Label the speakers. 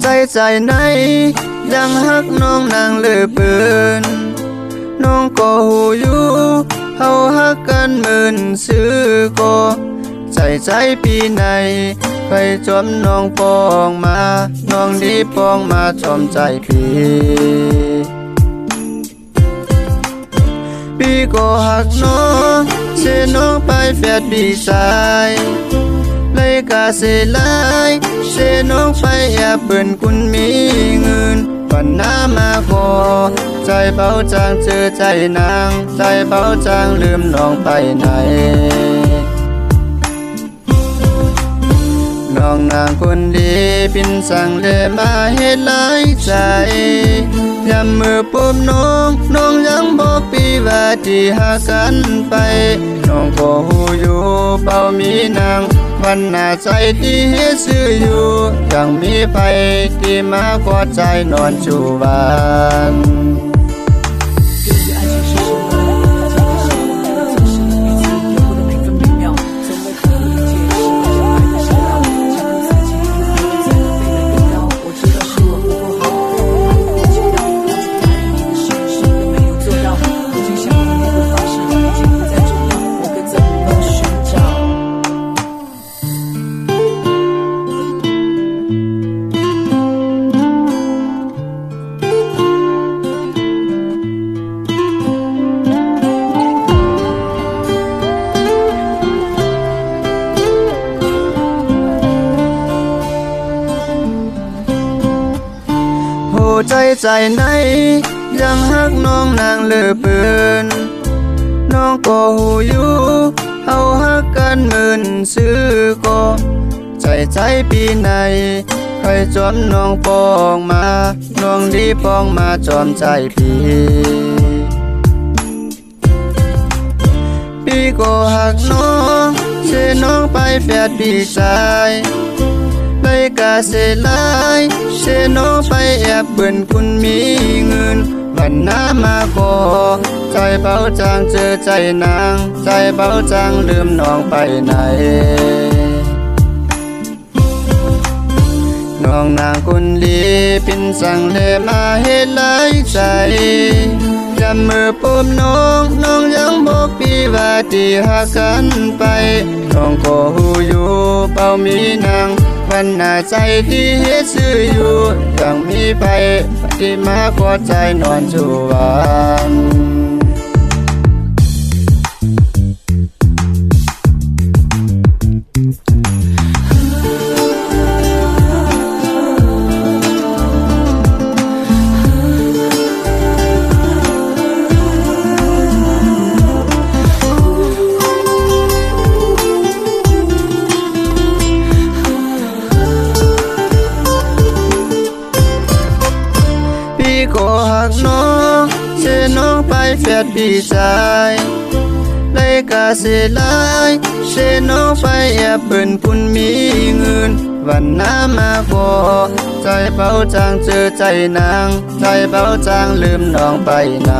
Speaker 1: ใจใจไหนยังฮักน้องนางเลือเปืนน้องก็หูอยู่เฮาฮักกันหมื่นซื้อก็ใจใจปีไหนไปจอมน้องปองมา น้องดีปองมาจอมใจพี่ พี่ก็หักน้องเสยน้องไปแฟดบีสาย ยกาเสยลายเสน้องไปแอบเปิ่นคุณมีเงินปันน้ามาขอใจเบาจางเจอใจนาง ใจเบาจางลืมน้องไปไหนน้องนางคนดีปินสั่งเลมาเฮ็ดหลายใจยามมือปุบน้องน้องยังบอกปีว่าที่หากันไป น้องก็หูอยู่เป่ามีนาง วันหน้าใจที่เฮ็ดซื้ออยู่ยังมีไฟที่มาขอใจนอนจูบาน ใจใจไหนยังฮักน้องนางเลือเปืนน้องก็หูอยู่เฮาฮักกันหมื่นซื้อก็ใจใจปีไหนใครจอมน้องปองมา น้องดีปองมาจอมใจพี่พี่ก็หักน้องเสน้องไปแฟดพี่ชาย กาเสลายเสยน้องไปแอบเบิ่นคุณมีเงินวันน้ามาขอใจเบาจางเจอใจนาง ใจเบาจางลืมน้องไปไหนน้องนางคนดีปินสั่งเลมาเฮ็ดหลายใจจำมือปุมน้องน้องยังบอกพี่ว่าที่หากันไปน้องก็หูอยู่เป่ามีนาง พันหน้าใจที่เฮ็ดซื้ออยู่ยังมีไปที่มาขอใจนอนจูวัน โก็หักน้องเสยน้องไปแฟดพี่ชายเลยกาเสยลายเสยน้องไปแอบเปิ่นผุนมีเงินวันน้ามาขอใจเบาจางเจอใจนาง ใจเบาจางลืมน้องไปไหน